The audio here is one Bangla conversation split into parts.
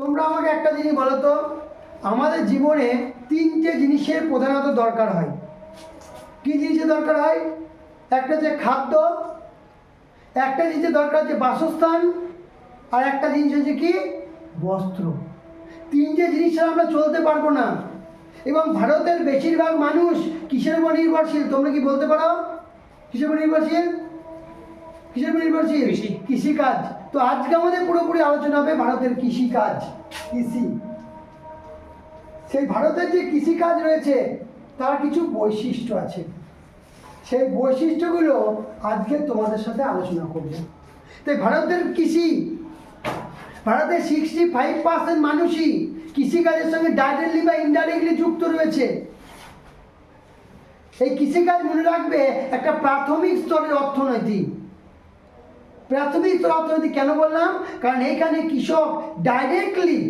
তোমরা আমাকে একটা জিনিস বলো তো? আমাদের জীবনে তিনটে জিনিসের প্রধানত দরকার হয়। কি জিনিসের দরকার হয়? একটা হচ্ছে খাদ্য, একটা জিনিসের দরকার হচ্ছে বাসস্থান, আর একটা জিনিস হচ্ছে কি? বস্ত্র। তিনটে জিনিস ছাড়া আমরা চলতে পারব না। এবং ভারতের বেশিরভাগ মানুষ কিসের উপর নির্ভরশীল? তোমরা কি বলতে পারো? কিসের উপর নির্ভরশীল? কিসের উপর নির্ভরশীল কৃষি। কৃষিকাজ। তো আজকে আমাদের পুরোপুরি আলোচনা হবে ভারতের কৃষিকাজ কৃষি। সেই ভারতের যে কৃষিকাজ রয়েছে তার কিছু বৈশিষ্ট্য আছে। সেই বৈশিষ্ট্যগুলো আজকে তোমাদের সাথে আলোচনা করব। তাই ভারতের কৃষি ভারতের সিক্সটি ফাইভ পার্সেন্ট মানুষই কৃষিকাজের সঙ্গে ডাইরেক্টলি বা ইনডাইরেক্টলি যুক্ত রয়েছে। এই কৃষিকাজ মনে রাখবে একটা প্রাথমিক স্তরের অর্থনৈতিক। প্রাথমিক স্তর অর্থনীতি কেন বললাম? কারণ এখানে কৃষক ডাইরেক্টলি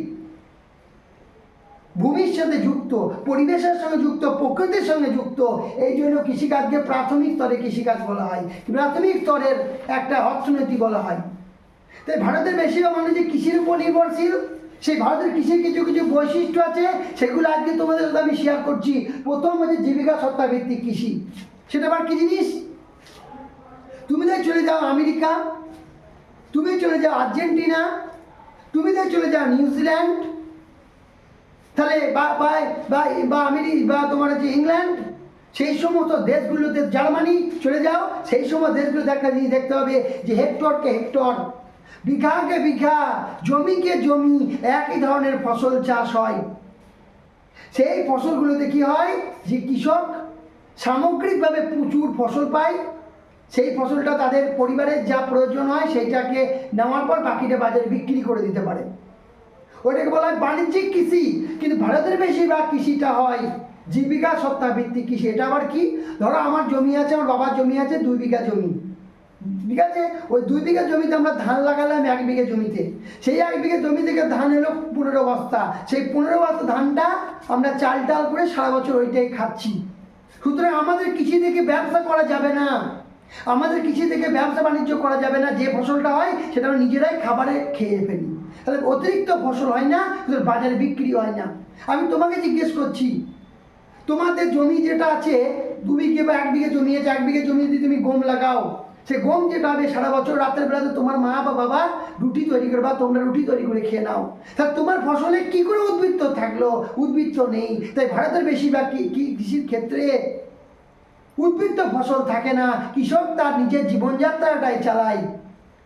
ভূমির সাথে যুক্ত, পরিবেশের সঙ্গে যুক্ত, প্রকৃতির সঙ্গে যুক্ত, এই জন্য কৃষিকাজকে প্রাথমিক স্তরে কৃষিকাজ বলা হয়। প্রাথমিক স্তরের একটা অর্থনীতি বলা হয়। তাই ভারতের বেশিরভাগ মানুষ যে কৃষির উপর নির্ভরশীল, সেই ভারতের কৃষির কিছু কিছু বৈশিষ্ট্য আছে, সেগুলো আজকে তোমাদের সাথে আমি শেয়ার করছি। প্রথম হচ্ছে জীবিকা সত্তাভিত্তিক কৃষি। সেটা আবার কি জিনিস? তুমি তো চলে যাও আমেরিকা তুমি চলে যাও আর্জেন্টিনা, তুমি তো চলে যাও নিউজিল্যান্ড তাহলে বা বা বা আমেরি, বা তোমার হচ্ছে ইংল্যান্ড, সেই সমস্ত দেশগুলোতে জার্মানি চলে যাও, সেই সমস্ত দেশগুলোতে একটা জিনিস দেখতে হবে যে হেক্টরকে হেক্টর, বিঘাকে বিঘা, জমিকে জমি, একই ধরনের ফসল চাষ হয়। সেই ফসলগুলোতে কি হয়? যে কৃষক সামগ্রিকভাবে প্রচুর ফসল পায়। সেই ফসলটা তাদের পরিবারের যা প্রয়োজন হয় সেইটাকে নেওয়ার পর বাকিটা বাজারে বিক্রি করে দিতে পারে। ওইটাকে বলা হয় বাণিজ্যিক কৃষি। কিন্তু ভারতের বেশিরভাগ কৃষিটা হয় জীবিকা সত্তা ভিত্তিক কৃষি। এটা আবার কি? ধরো আমার জমি আছে, আমার বাবার জমি আছে, দুই বিঘা জমি। ঠিক আছে? ওই দুই বিঘা জমিতে আমরা ধান লাগালাম এক বিঘা জমিতে। সেই এক বিঘা জমি থেকে ধান এলো পনেরো বস্তা। সেই পনেরো বস্তা ধানটা আমরা চাল টাল করে সারা বছর ওইটাই খাচ্ছি। সুতরাং আমাদের কৃষি থেকে ব্যবসা করা যাবে না। আমাদের কৃষি থেকে ব্যবসা বাণিজ্য করা যাবে না, যে ফসলটা হয় সেটা আমরা নিজেরাই খাবারে খেয়ে ফেলি। তাহলে অতিরিক্ত ফসল হয় না বাজারে বিক্রি হয় না। আমি তোমাকে জিজ্ঞেস করছি, তোমাদের জমি যেটা আছে, দু বিঘে বা এক বিঘে জমি আছে, এক বিঘে জমি যদি তুমি গম লাগাও, সে গম যেটা হবে সারা বছর রাতের বেলাতে তোমার মা বা বাবা রুটি তৈরি করে বা তোমরা রুটি তৈরি করে খেয়ে নাও। তা তোমার ফসলে কি করে উদ্বৃত্ত থাকল? উদ্বৃত্ত নেই। তাই ভারতের বেশিরভাগ কৃষির ক্ষেত্রে উদ্বৃত্ত ফসল থাকে না, কৃষক তার নিজের জীবনযাত্রাটাই চালায়।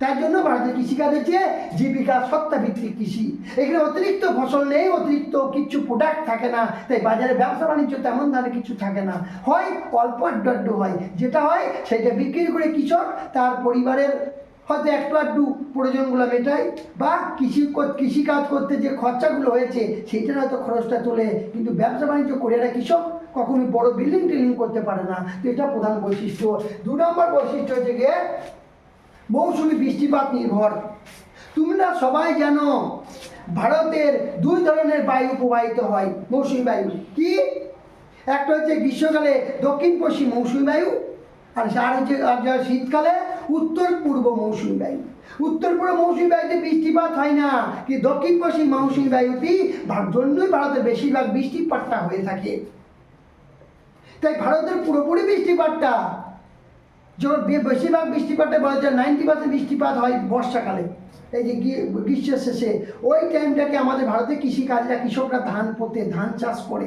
তার জন্য ভারতের কৃষিকাজ হচ্ছে জীবিকা সত্তা ভিত্তিক কৃষি। এখানে অতিরিক্ত ফসল নেই, অতিরিক্ত কিছু প্রোডাক্ট থাকে না, তাই বাজারে ব্যবসা বাণিজ্য তেমন ধরনের কিছু থাকে না। হয় অল্প আড্ডু আড্ডু হয়, যেটা হয় সেটা বিক্রি করে কৃষক তার পরিবারের হয়তো একটু আধটু প্রয়োজনগুলো মেটায়, বা কৃষি কৃষিকাজ করতে যে খরচাগুলো হয়েছে, সেইটার হয়তো খরচটা তোলে। কিন্তু ব্যবসা বাণিজ্য করে এরা কৃষক কখনোই বড় বিল্ডিং টিল্ডিং করতে পারে না। এটা প্রধান বৈশিষ্ট্য। দু নম্বর বৈশিষ্ট্য হচ্ছে গিয়ে মৌসুমি বৃষ্টিপাত নির্ভর। তোমরা সবাই জানো, ভারতের দুই ধরনের বায়ু প্রবাহিত হয়, মৌসুমি বায়ু। কি? একটা হচ্ছে গ্রীষ্মকালে দক্ষিণ পশ্চিম মৌসুমি বায়ু, আর আর হচ্ছে শীতকালে উত্তর পূর্ব মৌসুমি বায়ু। উত্তর পূর্ব মৌসুমি বায়ুতে বৃষ্টিপাত হয় না কি দক্ষিণ পশ্চিম মৌসুমি বায়ুতেই জন্যই ভারতের বেশিরভাগ বৃষ্টিপাতটা হয়ে থাকে। তাই ভারতের পুরোপুরি বৃষ্টিপাতটা যখন বেশিরভাগ বৃষ্টিপাতটা বলা যায় নাইনটি পার্সেন্ট বৃষ্টিপাত হয় বর্ষাকালে। এই যে গ্রীষ্মের শেষে। ওই টাইমটাকে আমাদের ভারতের কৃষিকাজরা, কৃষকরা ধান পোতে, ধান চাষ করে।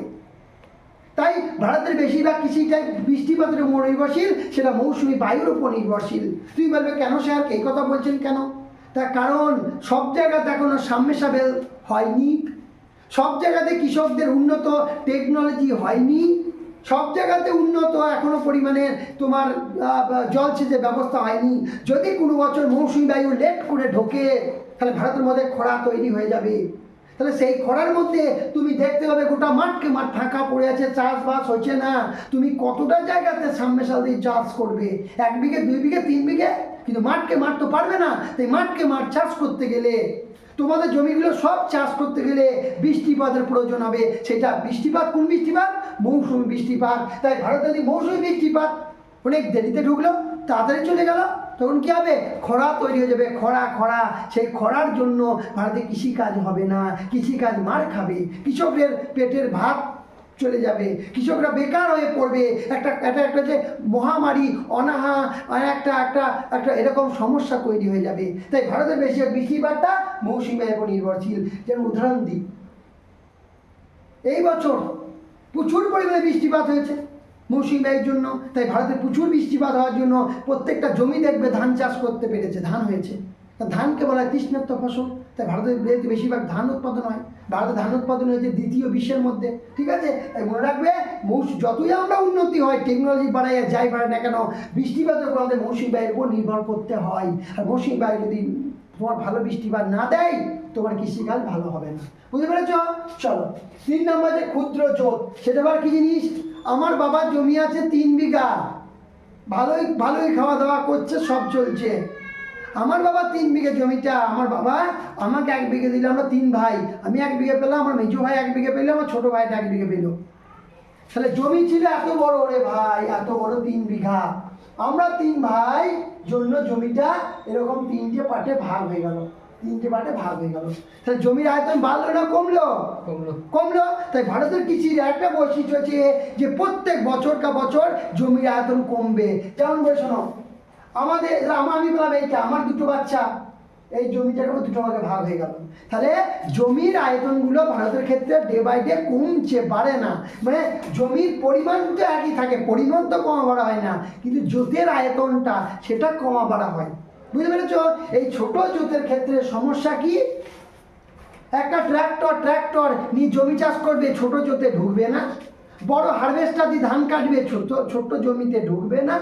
তাই ভারতের বেশিরভাগ কৃষিটাই বৃষ্টিপাতের উপর নির্ভরশীল, সেটা মৌসুমি বায়ুর উপর নির্ভরশীল। তুই বলবে কেন স্যার এই কথা বলছেন কেন? তার কারণ সব জায়গাতে এখনও সামমেসাবেল হয়নি। সব জায়গাতে কৃষকদের উন্নত টেকনোলজি হয়নি। সব জায়গাতে উন্নত এখনও পরিমাণে তোমার জলসেচের ব্যবস্থা হয়নি। যদি কোনো বছর মৌসুমি বায়ু লেট করে ঢোকে, তাহলে ভারতের মধ্যে খরা তৈরি হয়ে যাবে। তাহলে সেই খরার মধ্যে তুমি দেখতে হবে গোটা মাঠকে মাঠ ফাঁকা পড়ে আছে, চাষবাস হচ্ছে না। তুমি কতটা জায়গাতে সামমেশাল দিয়ে চাষ করবে? এক বিঘে, দুই বিঘে, তিন বিঘে? কিন্তু মাঠকে মাঠ তো পারবে না। তাই মাঠকে মাঠ চাষ করতে গেলে তোমাদের জমিগুলো সব চাষ করতে গেলে বৃষ্টিপাতের প্রয়োজন হবে। সেটা বৃষ্টিপাত কোন বৃষ্টিপাত? মৌসুমি বৃষ্টিপাত। তাই ভারতে যদি মৌসুমি বৃষ্টিপাত অনেক দেরিতে ঢুকলো, তাড়াতাড়ি চলে গেল, তখন কি হবে? খরা তৈরি হয়ে যাবে, খরা খরা। সেই খরার জন্য ভারতে কৃষিকাজ হবে না। কৃষিকাজ মার খাবে। কৃষকের পেটের ভাত চলে যাবে। কৃষকরা বেকার হয়ে পড়বে। একটা একটা একটা যে মহামারী, অনাহা একটা একটা একটা এরকম সমস্যা তৈরি হয়ে যাবে। তাই ভারতের বেশি বৃষ্টিপাতটা মৌসুমের উপর নির্ভরশীল। যেমন উদাহরণ দিই। এই বছর প্রচুর পরিমাণে বৃষ্টিপাত হয়েছে মৌসুমি বায়ুর জন্য। তাই ভারতে প্রচুর বৃষ্টিপাত হওয়ার জন্য প্রত্যেকটা জমি দেখবে ধান চাষ করতে পেরেছে, ধান হয়েছে। ধানকে বলা হয় তৃষ্ণাত্ম ফসল। তাই ভারতের বেশিরভাগ ধান উৎপাদন হয় ভারতে ধান উৎপাদন হয়েছে দ্বিতীয় বিশ্বের মধ্যে, ঠিক আছে? মনে রাখবে মৌসুম যতই আমরা উন্নতি হয় টেকনোলজি বাড়াই আর যাই বাড়ায় না কেন, বৃষ্টিপাতের আমাদের মৌসুমি বায়ুর উপর নির্ভর করতে হয়। আর মৌসুমি বায়ু যদি তোমার ভালো বৃষ্টিপাত না দেয়, তোমার কৃষিকাজ ভালো হবে না। বুঝতে পেরেছ? চলো, তিন নম্বর যে ক্ষুদ্র জোট সেটা আবার কি জিনিস? আমার বাবার জমি আছে তিন বিঘা। ভালোই ভালোই খাওয়া দাওয়া করছে, সব চলছে। আমার বাবা তিন বিঘে জমিটা আমার বাবা আমাকে এক বিঘে দিলে আমরা তিন ভাই। আমি এক বিঘে পেলাম আমার মেজু ভাই এক বিঘে পেল আমার ছোটো ভাইটা এক বিঘে পেল। তাহলে জমি ছিল এত বড় রে ভাই এত বড় তিন বিঘা। আমরা তিন ভাই জন্য জমিটা এরকম তিনটে পার্টে ভাগ হয়ে গেল তিনটে পার্টে ভাগ হয়ে গেল। তাহলে জমির আয়তন বাড়লো না কমলো? কমলো। কমলো। তাই ভারতের কৃষির একটা বৈশিষ্ট্য হচ্ছে যে প্রত্যেক বছর কা বছর জমির আয়তন কমবে। যেমন বলে শোনো আমাদের আমি বললাম এইটা আমার দুটো বাচ্চা, এই জমিটার উপর দুটো ভাগে ভাগ হয়ে গেল। তাহলে জমির আয়তনগুলো ভারতের ক্ষেত্রে ডে বাই ডে কমছে, বাড়ে না। মানে জমির পরিমাণ তো একই থাকে, পরিমাণ তো কমা বাড়া হয় না, কিন্তু জোতের আয়তনটা সেটা কমা বাড়া হয়। বুঝতে পেরেছ? এই ছোট জোতের ক্ষেত্রে সমস্যা কি? একটা ট্র্যাক্টর ট্র্যাক্টর নিয়ে জমি চাষ করবে, ছোট জমিতে ঢুকবে না। বড় হারভেস্টার দিয়ে ধান কাটবে, ছোট ছোট্ট জমিতে ঢুকবে না।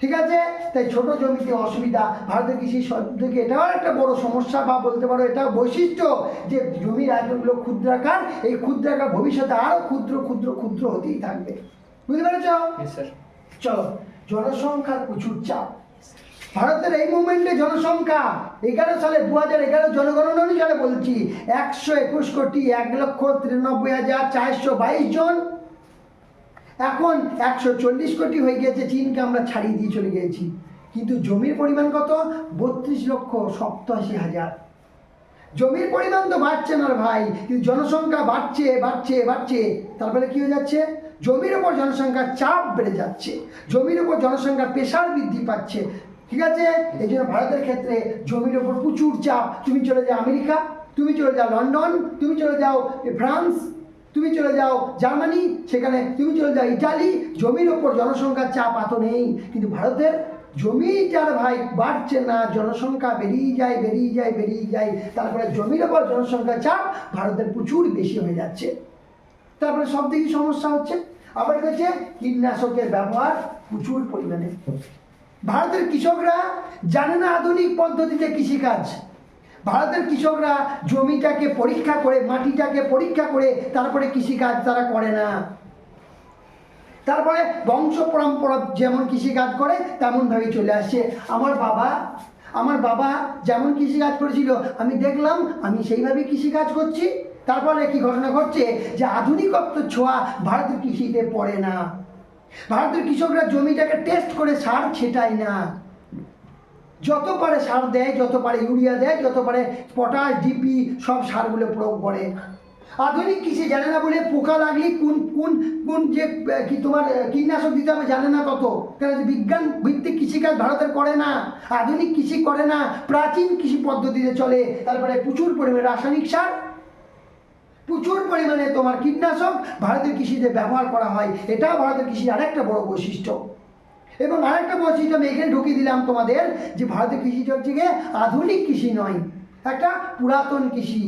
ঠিক আছে? তাই ছোট জমিতে অসুবিধা ভারতের কৃষি থেকে এটাও একটা বড় সমস্যা বা বলতে পারো এটা বৈশিষ্ট্য যে জমির আয়তনগুলো ক্ষুদ্রাকার এই ক্ষুদ্রাকার ভবিষ্যতে আরও ক্ষুদ্র ক্ষুদ্র ক্ষুদ্র হতেই থাকবে। বুঝতে পেরেছ? চলো জনসংখ্যার প্রচুর চাপ। ভারতের এই মুভমেন্টে জনসংখ্যা এগারো সালে দু হাজার এগারো জনগণনা অনুসারে বলছি একশো একুশ কোটি এক লক্ষ তিরানব্বই হাজার চারশো বাইশ জন এখন একশো চল্লিশ কোটি হয়ে গেছে চীনকে আমরা ছাড়িয়ে দিয়ে চলে গিয়েছি। কিন্তু জমির পরিমাণ কত? বত্রিশ লক্ষ সপ্তাশি হাজার। জমির পরিমাণ তো বাড়ছে না ভাই, কিন্তু জনসংখ্যা বাড়ছে বাড়ছে বাড়ছে। তারপরে কি হয়ে যাচ্ছে? জমির ওপর জনসংখ্যার চাপ বেড়ে যাচ্ছে। জমির ওপর জনসংখ্যার প্রেশার বৃদ্ধি পাচ্ছে। ঠিক আছে? এই জন্য ভারতের ক্ষেত্রে জমির ওপর প্রচুর চাপ। তুমি চলে যাও আমেরিকা, তুমি চলে যাও লন্ডন, তুমি চলে যাও ফ্রান্স তুমি চলে যাও জার্মানি, সেখানে তুমি চলে যাও ইটালি। জমির ওপর জনসংখ্যার চাপ এত নেই। কিন্তু ভারতের জমি যার ভাই বাড়ছে না। জনসংখ্যা বেরিয়ে যায় বেরিয়ে যায় বেরিয়ে যায়। তারপরে জমির ওপর জনসংখ্যার চাপ ভারতের প্রচুর বেশি হয়ে যাচ্ছে। তারপরে সব দিকে সমস্যা হচ্ছে, আবার হচ্ছে কীটনাশকের ব্যবহার প্রচুর পরিমাণে। ভারতের কৃষকরা জানে না আধুনিক পদ্ধতিতে কৃষিকাজ। ভারতের কৃষকরা জমিটাকে পরীক্ষা করে, মাটিটাকে পরীক্ষা করে তারপরে কৃষিকাজ তারা করে না। তারপরে বংশ পরম্পরা যেমন কৃষিকাজ করে তেমনভাবে চলে আসছে আমার বাবা আমার বাবা যেমন কৃষিকাজ করেছিল, আমি দেখলাম, আমি সেইভাবে কৃষিকাজ করছি। তারপরে কি ঘটনা ঘটছে? যে আধুনিকত্ব ছোঁয়া ভারতের কৃষিতে পড়ে না। ভারতের কৃষকরা জমিটাকে টেস্ট করে সার ছেটায় না। যত পারে সার দেয়, যত পারে ইউরিয়া দেয়, যত পারে পটাশ ডিপি সব সারগুলো প্রয়োগ করে। আধুনিক কৃষি জানে না বলে পোকা লাগলে কোন কোন কোন যে কি তোমার কীটনাশক দিতে হবে জানে না তত কেন বিজ্ঞান ভিত্তিক কৃষিকাজ ভারতের করে না, আধুনিক কৃষি করে না, প্রাচীন কৃষি পদ্ধতিতে চলে। তারপরে প্রচুর পরিমাণে রাসায়নিক সার, প্রচুর পরিমাণে তোমার কীটনাশক ভারতের কৃষিতে ব্যবহার করা হয়। এটাও ভারতের কৃষির আরেকটা বড় বৈশিষ্ট্য। এবং আরেকটা বৈশিষ্ট্য আমি এখানে ঢুকিয়ে দিলাম তোমাদের, যে ভারতের কৃষিটা হচ্ছে গিয়ে আধুনিক কৃষি নয়, একটা পুরাতন কৃষি,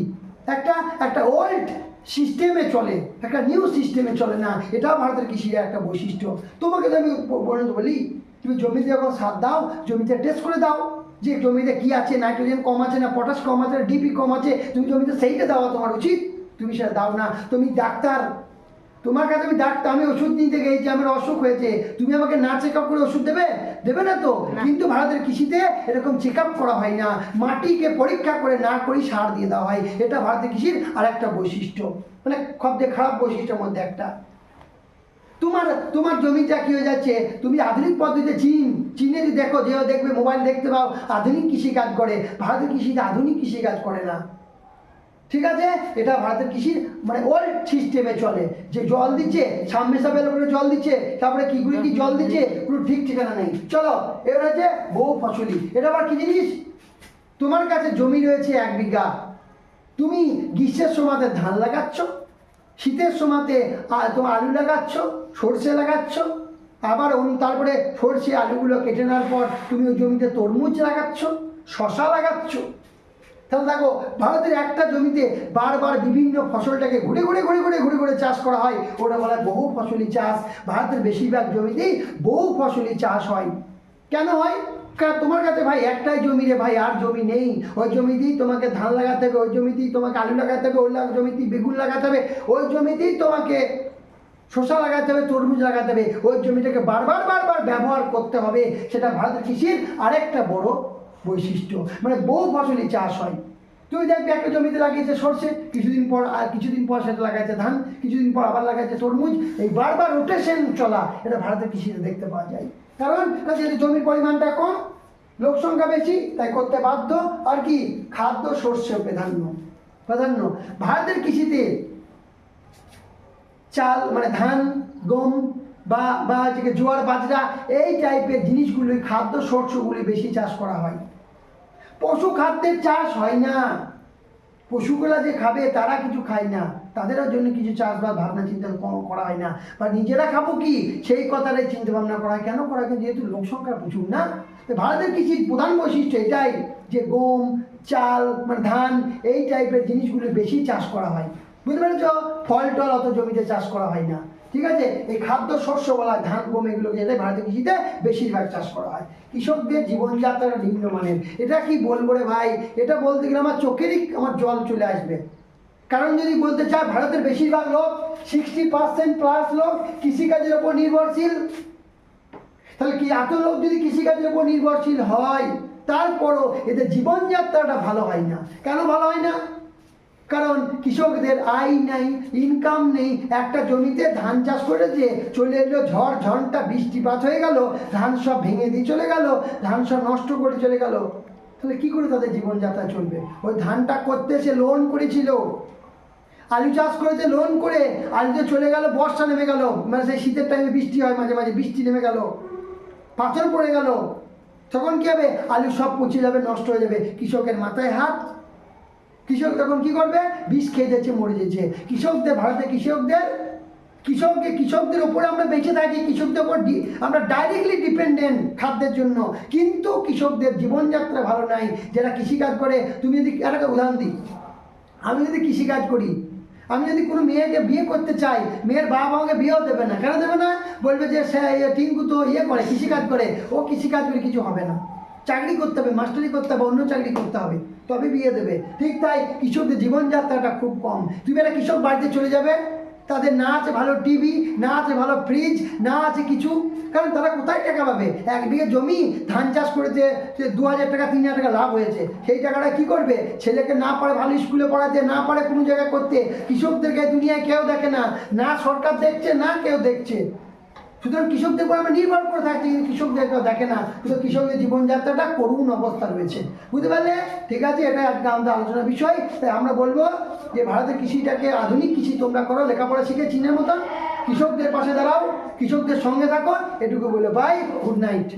একটা একটা ওল্ড সিস্টেমে চলে, একটা নিউ সিস্টেমে চলে না, এটাও ভারতের কৃষির একটা বৈশিষ্ট্য। তোমাকে তো আমি বলে বলি, তুমি জমিতে যখন সার দাও, জমিতে টেস্ট করে দাও, যে জমিতে কি আছে নাইট্রোজেন কম আছে না পটাশ কম আছে না ডিপি কম আছে, তুমি জমিতে সেইটা দেওয়া তোমার উচিত, তুমি সেটা দাও না, তুমি ডাক্তার তোমার কাছে আমি ডাক্তার আমি ওষুধ নিতে গেছি আমার অসুখ হয়েছে। তুমি আমাকে না চেক আপ করে ওষুধ দেবে? দেবে না তো? কিন্তু ভারতের কৃষিতে এরকম চেক আপ করা হয় না। মাটিকে পরীক্ষা করে না করেই সার দিয়ে দেওয়া হয়। এটা ভারতের কৃষির আর একটা বৈশিষ্ট্য। মানে সবচেয়ে খারাপ বৈশিষ্ট্যের মধ্যে একটা। তোমার তোমার জমিটা কি হয়ে যাচ্ছে? তুমি আধুনিক পদ্ধতিতে চীন চীনে যদি দেখো যে দেখবে মোবাইল দেখতে পাও আধুনিক কৃষিকাজ করে। ভারতের কৃষিতে আধুনিক কৃষিকাজ করে না। ঠিক আছে? এটা ভারতের কৃষির মানে ওল্ড সিস্টেমে চলে। যে জল দিচ্ছে, সামনে করে জল দিচ্ছে, তারপরে কি করে কি জল দিচ্ছে, কোনো ঠিক ঠিকানা নেই। চলো, এবার হচ্ছে বহু ফসলি। এটা আবার কি জিনিস? তোমার কাছে জমি রয়েছে এক বিঘা। তুমি গ্রীষ্মের সময়তে ধান লাগাচ্ছ, শীতের সময়তে তোমার আলু লাগাচ্ছ, সর্ষে লাগাচ্ছ, আবার তারপরে সর্ষে আলুগুলো কেটে নেওয়ার পর তুমি ওই জমিতে তরমুজ লাগাচ্ছ শশা লাগাচ্ছ। তাহলে দেখো ভারতের একটা জমিতে বারবার বিভিন্ন ফসলটাকে ঘুরে ঘুরে ঘুরে ঘুরে ঘুরে ঘুরে চাষ করা হয়। ওটা বলা বহু ফসলি চাষ। ভারতের বেশিরভাগ জমিতেই বহু ফসলি চাষ হয়। কেন হয়? কারণ তোমার কাছে ভাই একটাই জমি রে ভাই, আর জমি নেই। ওই জমিতেই তোমাকে ধান লাগাতে হবে, ওই জমিতেই তোমাকে আলু লাগাতে হবে, ওই জমিতেই বেগুন লাগাতে হবে, ওই জমিতেই তোমাকে শসা লাগাতে হবে, তরমুজ লাগাতে হবে, ওই জমিটাকে বারবার বারবার ব্যবহার করতে হবে। সেটা ভারতের কৃষির আরেকটা বড় বৈশিষ্ট্য। মানে বহু ফসলি চাষ হয়। তুমি দেখবে একটা জমিতে লাগিয়েছে সর্ষে, কিছুদিন পর আর কিছুদিন পর সেটা লাগাইছে ধান, কিছুদিন পর আবার লাগাইছে তরমুজ। এই বারবার রোটেশন চলা, এটা ভারতের কৃষিতে দেখতে পাওয়া যায়। কারণ যেহেতু জমির পরিমাণটা কম লোক সংখ্যা বেশি, তাই করতে বাধ্য। আর কি, খাদ্য শস্য প্রাধান্য প্রাধান্য। ভারতের কৃষিতে চাল মানে ধান, গম বা বা হচ্ছে জোয়ার, বাজরা, এই টাইপের জিনিসগুলি খাদ্য শস্যগুলি বেশি চাষ করা হয়। পশু খাদ্যের চাষ হয় না। পশুগুলা যে খাবে, তারা কিছু খায় না। তাদেরও জন্য কিছু চাষ বা ভাবনা চিন্তা করা হয় না। বা নিজেরা খাব কি? সেই কথাটাই চিন্তা ভাবনা করা হয়। কেন করা হয়? যেহেতু লোক সংখ্যা প্রচুর না। ভারতের কৃষির প্রধান বৈশিষ্ট্য এটাই যে গম, চাল মানে ধান, এই টাইপের জিনিসগুলো বেশি চাষ করা হয়। বুঝতে পেরেছ? ফল টল অত জমিতে চাষ করা হয় না। ঠিক আছে? এই খাদ্য শস্য বলা ধান, গম এগুলো যেটা ভারতের কৃষিতে বেশিরভাগ চাষ করা হয়। কৃষকদের জীবনযাত্রা নিম্নমানের এটা কি বলব রে ভাই? এটা বলতে গেলে আমার চোখেরই আমার জল চলে আসবে। কারণ যদি বলতে চায় ভারতের বেশিরভাগ লোক সিক্সটি পার্সেন্ট প্লাস লোক কৃষিকাজের ওপর নির্ভরশীল। তাহলে কি এত লোক যদি কৃষিকাজের উপর নির্ভরশীল হয়, তারপরও এদের জীবনযাত্রাটা ভালো হয় না। কেন ভালো হয় না? কারণ কৃষকদের আয় নেই ইনকাম নেই। একটা জমিতে ধান চাষ করেছে চলে এলো ঝড় ঝড়টা বৃষ্টিপাত হয়ে গেল, ধান সব ভেঙে দিয়ে চলে গেল, ধান সব নষ্ট করে চলে গেল। তাহলে কি করে তাদের জীবনযাত্রা চলবে? ওই ধানটা করতে সে লোন করেছিল। আলু চাষ করেছে লোন করে আলুতে চলে গেল, বর্ষা নেমে গেল। মানে সেই শীতের টাইমে বৃষ্টি হয়, মাঝে মাঝে বৃষ্টি নেমে গেল। পাথর পড়ে গেল। তখন কি হবে? আলু সব পচে যাবে, নষ্ট হয়ে যাবে। কৃষকের মাথায় হাত কৃষক তখন কি করবে? বিষ খেয়ে যাচ্ছে মরে যাচ্ছে। কৃষকদের, ভারতের কৃষকদের, কৃষককে, কৃষকদের উপরে আমরা বেঁচে থাকি, কৃষকদের উপর আমরা ডাইরেক্টলি ডিপেন্ডেন্ট খাদ্যের জন্য। কিন্তু কৃষকদের জীবনযাত্রা ভালো নাই। যারা কৃষিকাজ করে, তুমি যদি একটা উদাহরণ দিই। আমি যদি কৃষিকাজ করি, আমি যদি কোনো মেয়েকে বিয়ে করতে চাই, মেয়ের বাবা আমাকে বিয়েও দেবে না। কেন দেবে না? বলবে যে সে টিঙ্কু তো ইয়ে করে, কৃষিকাজ করে। ও কৃষিকাজ করে কিছু হবে না। চাকরি করতে হবে মাস্টারি করতে হবে, অন্য চাকরি করতে হবে, তবে বিয়ে দেবে। ঠিক তাই কৃষকদের জীবনযাত্রাটা খুব কম। তুমি একটা কৃষক বাড়িতে চলে যাবে, তাদের না আছে ভালো টিভি, না আছে ভালো ফ্রিজ না আছে কিছু, কারণ তারা কোথায় টাকা পাবে? এক বিঘে জমি ধান চাষ করেছে দু হাজার টাকা, তিন হাজার টাকা লাভ হয়েছে। সেই টাকাটা কি করবে? ছেলেকে না পারে ভালো স্কুলে পড়াতে, না পারে কোনো জায়গায় করতে, কৃষকদেরকে দুনিয়ায় কেউ দেখে না না সরকার দেখছে, না কেউ দেখছে। সুতরাং কৃষকদের উপর আমরা নির্ভর করে থাকছি, কিন্তু কৃষকদের কেউ দেখে না। কিন্তু কৃষকদের জীবনযাত্রাটা করুণ অবস্থা রয়েছে। বুঝতে পারলে? ঠিক আছে, এটা একটা আমাদের আলোচনার বিষয়। তাই আমরা বলব যে ভারতের কৃষিটাকে আধুনিক কৃষি তোমরা করো, লেখাপড়া শিখে চীনের মতন। কৃষকদের পাশে দাঁড়াও, কৃষকদের সঙ্গে থাকো। এটুকু বলে বাই গুড নাইট